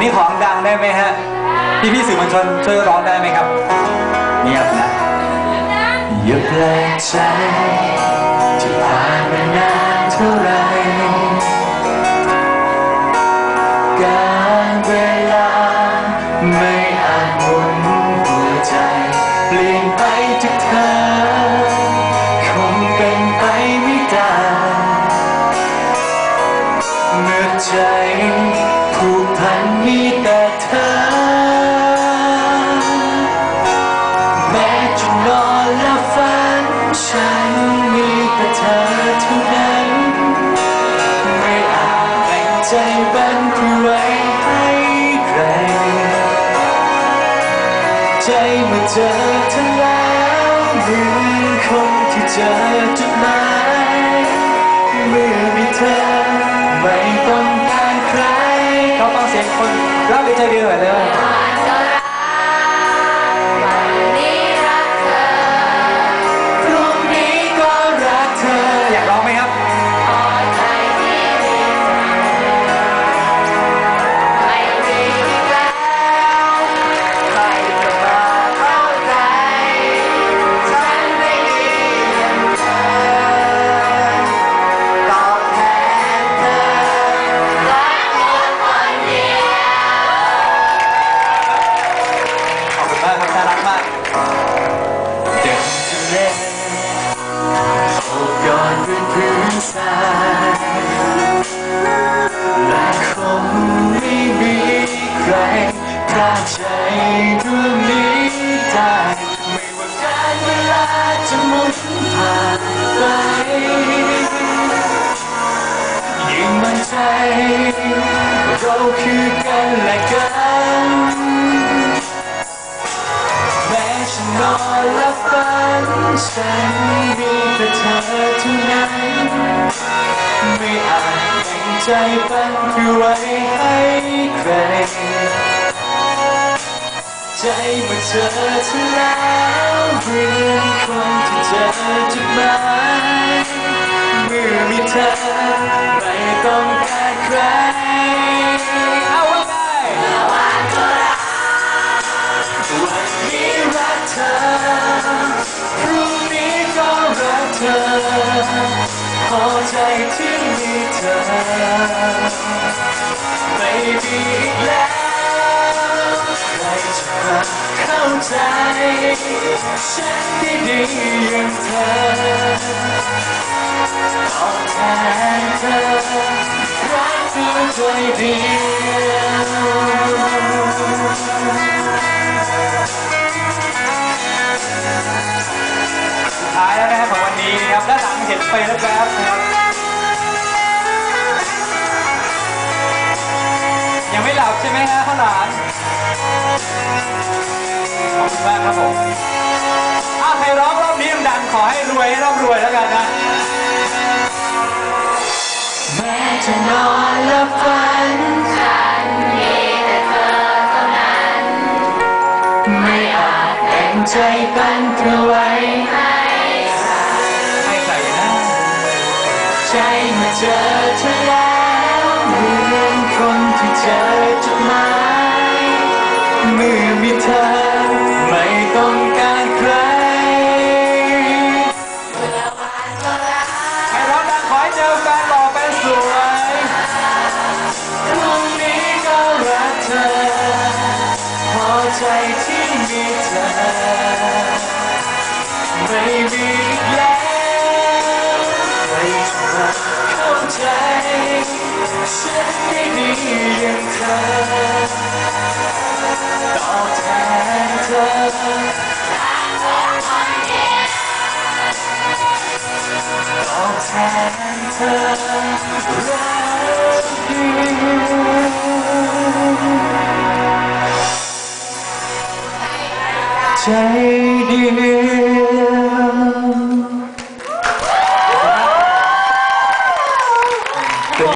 ยวนี้ของดังได้ไหมฮะ พี่พี่สื่อมวลชนช่วยร้องได้ไหมครับเงียบนะอย่าแปลกใจที่ผ่านมานานเท่าไหรการ ใจเมื่อเจอเธอแล้วเหมือนคนที่เจอ ครับน่ารักมากเดินทะโอบกอดด้วยพื้นทรายและคงไม่มีใครกล้าใจดวงนี้ได้ไม่ว่าการเวลาจะหมุนผ่านไปยิ่งมั่นใจเราคือกันและกัน ฉันมีแต่เธอเท่านั้นไม่อาจแบ่งใจปันเพื่อไว้ให้ใคร ใจมื่อเจอเธอแล้วเหมือนคนที่เจอจุดหมายเมื่อมีเธอไม่ต้องการใครเอาไว้ไงวันนี้รักเธอ ธอ พอใจที่มีเธอ ไม่มีอีกแล้วใครจะมาเข้าใจ ฉันได้ดีอย่างเธอตอบแทนเธอรักเธอใจดี ด้านหลังเห็นไฟแวบๆนะครับยังไม่หลับใช่ไหมฮะข้าวหลามขอบคุณมากครับผมอ้าใครร้องรอบนี้ดังๆขอให้รวยให้ร่ำรวยแล้วกันนะแม้จะนอนและฝันฉันมีแต่เธอเท่านั้น ไม่อาจแบ่งใจปันเพื่อไว้ ใจมื่อเจอเธอแล้วเหมือนคนที่เจอจุดหมายเมื่อมีเธอไม่ต้องการใครใครร้องดังขอให้เจอแฟนหล่อแฟนสวยพรุ่งนี้ก็รักเธอพอใจที่มีเธอไม่มี จะมาเข้าใจฉันได้ดี